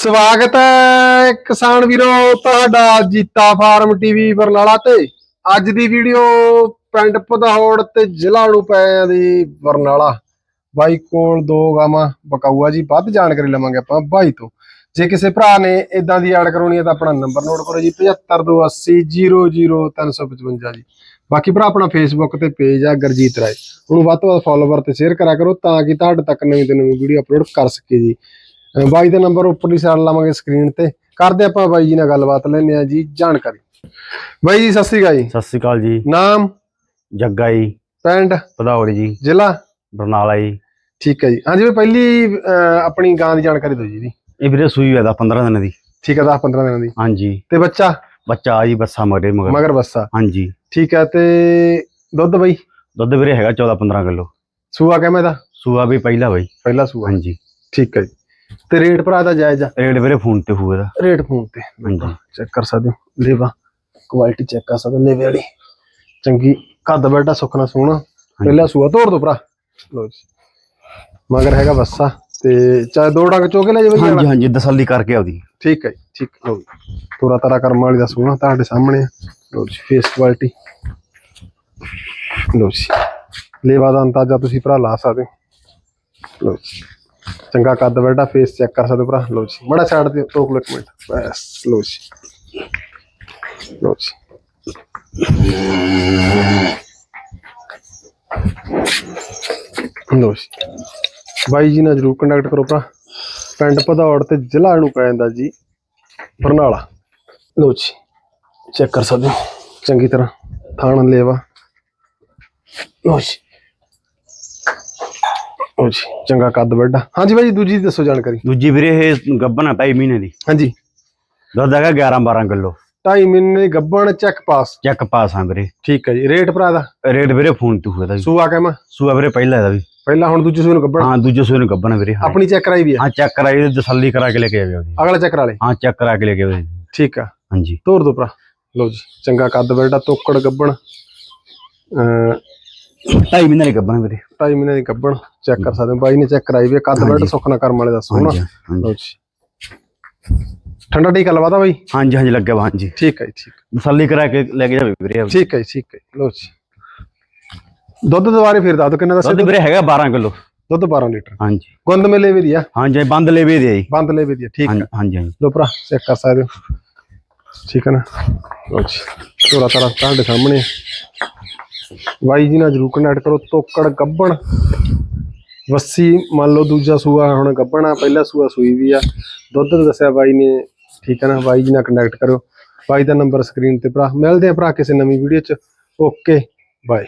ਸਵਾਗਤ ਹੈ ਕਿਸਾਨ ਵੀਰੋ ਤੁਹਾਡਾ ਜੀਤਾ ਫਾਰਮ ਟੀਵੀ ਬਰਨਾਲਾ ਤੇ। ਅੱਜ ਦੀ ਵੀਡੀਓ ਪਿੰਡ ਪਧੌੜ ਤੇ ਜ਼ਿਲ੍ਹਾ ਨੂੰ ਦੀ ਬਰਨਾਲਾ। ਬਾਈ ਕੋਲ ਦੋ ਗਾਵਾਂ, ਬਕਾਊਆ ਜੀ, ਵੱਧ ਜਾਣਕਾਰੀ ਲਵਾਂਗੇ ਆਪਾਂ ਬਾਈ ਤੋਂ। ਜੇ ਕਿਸੇ ਭਰਾ ਨੇ ਇਦਾਂ ਦੀ ਐਡ ਕਰਾਉਣੀ ਹੈ ਤਾਂ ਆਪਣਾ ਨੰਬਰ ਨੋਟ ਕਰੋ ਜੀ 7528000355 ਜੀ। ਬਾਕੀ ਭਰਾ, ਆਪਣਾ ਫੇਸਬੁੱਕ ਤੇ ਪੇਜ ਆ ਗਰਜੀਤ ਰਾਏ। ਉਹਨੂੰ ਵੱਧ ਤੋਂ ਵੱਧ ਫੋਲੋਵਰ ਤੇ ਸ਼ੇਅਰ ਕਰਿਆ ਕਰੋ ਤਾਂ ਕਿ ਤੁਹਾਡੇ ਤੱਕ ਨਵੀਂ ਤੇ ਨਵੀਂ ਵੀਡੀਓ ਅਪਲੋਡ ਕਰ ਸਕੇ ਜੀ। ਬਾਈ ਦਾ ਨੰਬਰ ਉੱਪਰਲੀ ਸਾਈਡ ਲਾਵਾਂਗੇ ਸਕਰੀਨ ਤੇ। ਕਰਦੇ ਆਪਾਂ ਬਾਈ ਜੀ ਨਾਲ ਗੱਲਬਾਤ ਲੈਣੇ ਆ ਜੀ ਜਾਣਕਾਰੀ। ਬਾਈ ਜੀ ਸਤਿ ਸ੍ਰੀ ਅਕਾਲ ਜੀ। ਸਤਿ ਸ੍ਰੀ ਅਕਾਲ ਜੀ। ਨਾਮ? ਜੱਗਾ ਜੀ ਪਿੰਡ? ਪਧੌੜ ਜੀ। ਜ਼ਿਲ੍ਹਾ? ਬਰਨਾਲਾ ਜੀ। ਠੀਕ ਹੈ ਜੀ। ਹਾਂਜੀ ਵੀ ਪਹਿਲੀ ਆਪਣੀ ਗਾਂ ਦੀ ਜਾਣਕਾਰੀ ਦਿਓ ਜੀ ਇਹ ਵੀਰੇ ਸੂਈ ਹੋਇਆ ਦਾ 15 ਦਿਨਾਂ ਦੀ। ਠੀਕ ਹੈ 10 15 ਦਿਨਾਂ ਦੀ। ਹਾਂਜੀ। ਤੇ ਬੱਚਾ? ਬੱਚਾ ਆ ਜੀ ਬੱਸਾ ਮਗਰੇ ਮਗਰ। ਮਗਰ ਬੱਸਾ। ਹਾਂਜੀ। ਠੀਕ ਹੈ ਤੇ ਦੁੱਧ ਬਾਈ? ਦੁੱਧ ਵੀਰੇ ਹੈਗਾ 14 15 ਕਿਲੋ। ਸੂਆ ਕਿਵੇਂ ਦਾ? ਸੂਆ ਵੀ ਪਹਿਲਾ ਬਈ। ਪਹਿਲਾ ਸੂਆ। ਹਾਂਜੀ। ਠੀਕ ਹੈ ਜੀ। ਤੇ ਰੇਟ ਭਰਾ ਦਾ ਜਾਇਜ਼ ਆ। ਰੇਟ ਵੀਰੇ ਫੋਨ ਤੇ ਹੋਊਗਾ ਦਾ ਰੇਟ ਫੋਨ ਤੇ। ਹਾਂਜੀ। ਚੈੱਕ ਕਰ ਸਕਦੇ ਹੋ। ਲੇਵਾ ਕੁਆਲਿਟੀ ਚੈੱਕ ਕਰ ਸਕਦੇ ਲੇਵੇ ਵਾਲੀ। ਚੰਗੀ ਕੱਦ ਬੈਠਾ ਸੁਖਣਾ ਸੋਹਣਾ। ਪਹਿਲਾ ਸੂਆ ਤੋੜ ਦੋ ਭਰਾ। ਲੋ ਜੀ। ਮਗਰ ਹੈਗਾ ਬੱਸਾ ਤੇ ਚਾਹੇ ਦੋ ਡੰਗ ਚੋਕੇ ਲੈ ਜਾਵੇ ਹਾਂਜੀ ਹਾਂਜੀ ਤਸੱਲੀ ਕਰਕੇ ਆਉਦੀ। ਠੀਕ ਹੈ ਜੀ, ਠੀਕ ਲੋ ਜੀ। ਤੋਰਾ ਤਾਰਾ ਕਰਮ ਵਾਲੀ ਦਾ ਸੋਹਣਾ ਤੁਹਾਡੇ ਸਾਹਮਣੇ। ਲੋ ਜੀ ਫੇਸ ਕੁਆਲਿਟੀ ਲੋ ਜੀ। ਲੇਵਾ ਦਾ ਅੰਦਾਜ਼ਾ ਤੁਸੀਂ ਭਰਾ ਲਾ ਸਕਦੇ ਲੋ ਜੀ। ਚੰਗਾ ਕੱਦ ਬੈਠਾ ਫੇਸ ਚੈੱਕ ਕਰ ਸਕਦੇ ਭਰਾ। ਲੋ ਜੀ, ਮੜਾ ਸਾਈਡ ਤੇ ਟੋਕ ਲੋ ਮਿੰਟ। ਬਸ ਲੋ ਜੀ। ਲੋ ਜੀ। ਲੋ ਜੀ। ਬਾਈ ਜੀ ਨਾਲ ਜਰੂਰ ਕੰਟੈਕਟ ਕਰੋ ਭਰਾ। ਪਿੰਡ ਪਧੌੜ ਤੇ ਜ਼ਿਲ੍ਹਾ ਨੂੰ ਪੈ ਜਾਂਦਾ ਜੀ, ਬਰਨਾਲਾ। ਲੋ ਜੀ ਚੈੱਕ ਕਰ ਸਕਦੇ ਹੋ। ਚੰਗੀ ਤਰ੍ਹਾਂ ਥਾਣ ਲੇਵਾ। ਲੋ ਜੀ। ਜੀ ਚੰਗਾ ਕੱਦ ਵੱਡਾ। ਹਾਂਜੀ ਬਾਈ ਜੀ, ਦੂਜੀ ਦੱਸੋ ਜਾਣਕਾਰੀ। ਦੂਜੀ ਵੀਰੇ ਇਹ ਗੱਬਨ ਆ ਢਾਈ ਮਹੀਨੇ ਦੀ। ਹਾਂਜੀ। ਦੁੱਧ ਹੈਗਾ 11 12 ਕਿਲੋ। 2.5 ਮਹੀਨੇ ਦੀ ਗੱਬਣ ਚੈੱਕ ਪਾਸ ਚੈੱਕ ਪਾਸ ਆ ਵੀਰੇ। ਠੀਕ ਹੈ ਜੀ ਰੇਟ ਭਰਾ ਦਾ? ਰੇਟ ਵੀਰੇ ਫੋਨ ਤੇ ਹੋਊਗਾ ਦਾ ਸੂਆ ਕਹਿਮਾ ਸੂਆ ਵੀਰੇ ਪਹਿਲਾ ਇਹਦਾ ਵੀ। ਪਹਿਲਾਂ ਹੁਣ ਦੂਜੇ ਸੂਏ ਨੂੰ ਗੱਬਣ? ਹਾਂ ਦੂਜੇ ਸੂਏ ਨੂੰ ਗੱਬਨ ਵੀਰੇ ਹਾਂ। ਆਪਣੀ ਚੈੱਕ ਕਰਾਈ ਵੀ ਹੈ ਹਾਂ ਚੈੱਕ ਕਰਾਈ ਤੇ ਤਸੱਲੀ ਕਰਾ ਕੇ ਲੈ ਕੇ ਆਵੇ ਉਹਦੀ। ਅਗਲਾ ਚੈੱਕ ਕਰਾ ਲੈ। ਹਾਂ ਚੈੱਕ ਕਰਾ ਕੇ ਲੈ ਕੇ ਆਵੇ ਠੀਕ ਆ। ਹਾਂਜੀ। ਤੋਰ ਦੋ ਭਰਾ। ਲਓ ਜੀ ਚੰਗਾ ਕੱਦ ਬੈਠਾ ਤੋਕੜ ਗੱਬਣ। ਅ ਢਾਈ ਮਹੀਨੇ ਦੀ ਵੀਰੇ। ਢਾਈ ਮਹੀਨੇ ਦੀ ਚੈੱਕ ਕਰ ਸਕਦੇ ਹੋ। ਬਾਈ ਨੇ ਚੈੱਕ ਕਰਾਈ ਵੀ ਕੱਦ ਬੈਠਾ ਸੁੱਖ ਨਾ ਕਰਮ ਵਾਲੇ ਦਾ ਸੋਹਣਾ ਹਾਂਜੀ ਹਾਂਜੀ। ਲਓ ਜੀ। ਠੰਡਾ ਟੀਕਾ ਲਵਾਦਾ ਬਾਈ? ਹਾਂਜੀ ਹਾਂਜੀ ਲੱਗਿਆ ਵਾ ਹਾਂਜੀ। ਠੀਕ ਹੈ ਜੀ ਠੀਕ ਤਸੱਲੀ ਕਰਾ ਕੇ ਲੈ ਕੇ ਜਾਵੇ ਵੀਰੇ ਠੀਕ ਹੈ ਜੀ ਠੀਕ ਹੈ। ਜੀ, ਲਓ ਜੀ। ਦੁੱਧ ਦੁਬਾਰੇ ਫਿਰ ਦੱਸ ਦਿਓ ਕਿੰਨਾ ਦੱਸਿਆ ਦੁੱਧ ਵੀਰੇ ਹੈਗਾ 12 ਕਿਲੋ। ਦੁੱਧ 12 ਲੀਟਰ। ਹਾਂਜੀ। ਗੁੰਦ ਮੇਲੇ ਵੀ ਦੀ ਆ। ਹਾਂਜੀ ਬੰਦ ਲੈਵੇ ਦੇ ਜੀ। ਬੰਦ ਲੈ ਵੀ ਦੀ ਆ ਠੀਕ ਹਾਂਜੀ ਹੈ। ਹਾਂਜੀ ਹਾਂਜੀ ਲੋ ਭਰਾ ਚੈੱਕ ਕਰ ਸਕਦੇ ਹੋ। ਠੀਕ ਹੈ ਨਾ? ਲਓ ਜੀ। ਤੋਰਾ ਤਾਰਾ ਤੁਹਾਡੇ ਸਾਹਮਣੇ ਆ। ਬਾਈ ਜੀ ਨਾਲ ਜਰੂਰ ਕੰਟੈਕਟ ਕਰੋ, ਤੋਕੜ ਗੱਬਣ। ਵੱਸੀ, ਮੰਨ ਲਓ ਦੂਜਾ ਸੂਆ ਹੁਣ ਗੱਬਣ ਆ, ਪਹਿਲਾ ਸੂਆ ਸੂਈ ਵੀ ਆ। ਦੁੱਧ ਦੱਸਿਆ ਬਾਈ ਨੇ, ਠੀਕ ਹੈ ਨਾ? ਬਾਈ ਜੀ ਨਾਲ ਕੰਟੈਕਟ ਕਰੋ। ਬਾਈ ਦਾ ਨੰਬਰ ਸਕਰੀਨ ਤੇ ਭਰਾ, ਮਿਲਦੇ ਆ ਭਰਾ ਕਿਸੇ ਨਵੀਂ ਵੀਡੀਓ ਚ। Okay bye